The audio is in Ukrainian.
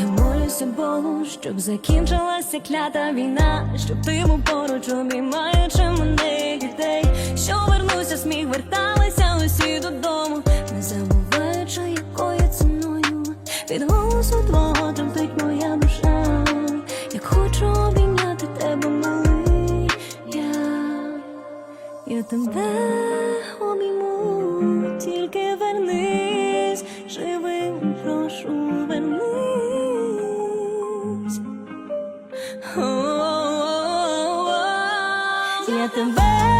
Я молюся Богу, щоб закінчилася клята війна, щоб ти був поруч, обіймаючи мене і дітей, що вернуся, сміх верталися усі додому, не забуваючи, якою ціною від голосу твого тремтить моя душа. Як хочу обійняти тебе, малий, я, я тебе обійму, тільки вернись, живим, прошу, вернись. Я тебе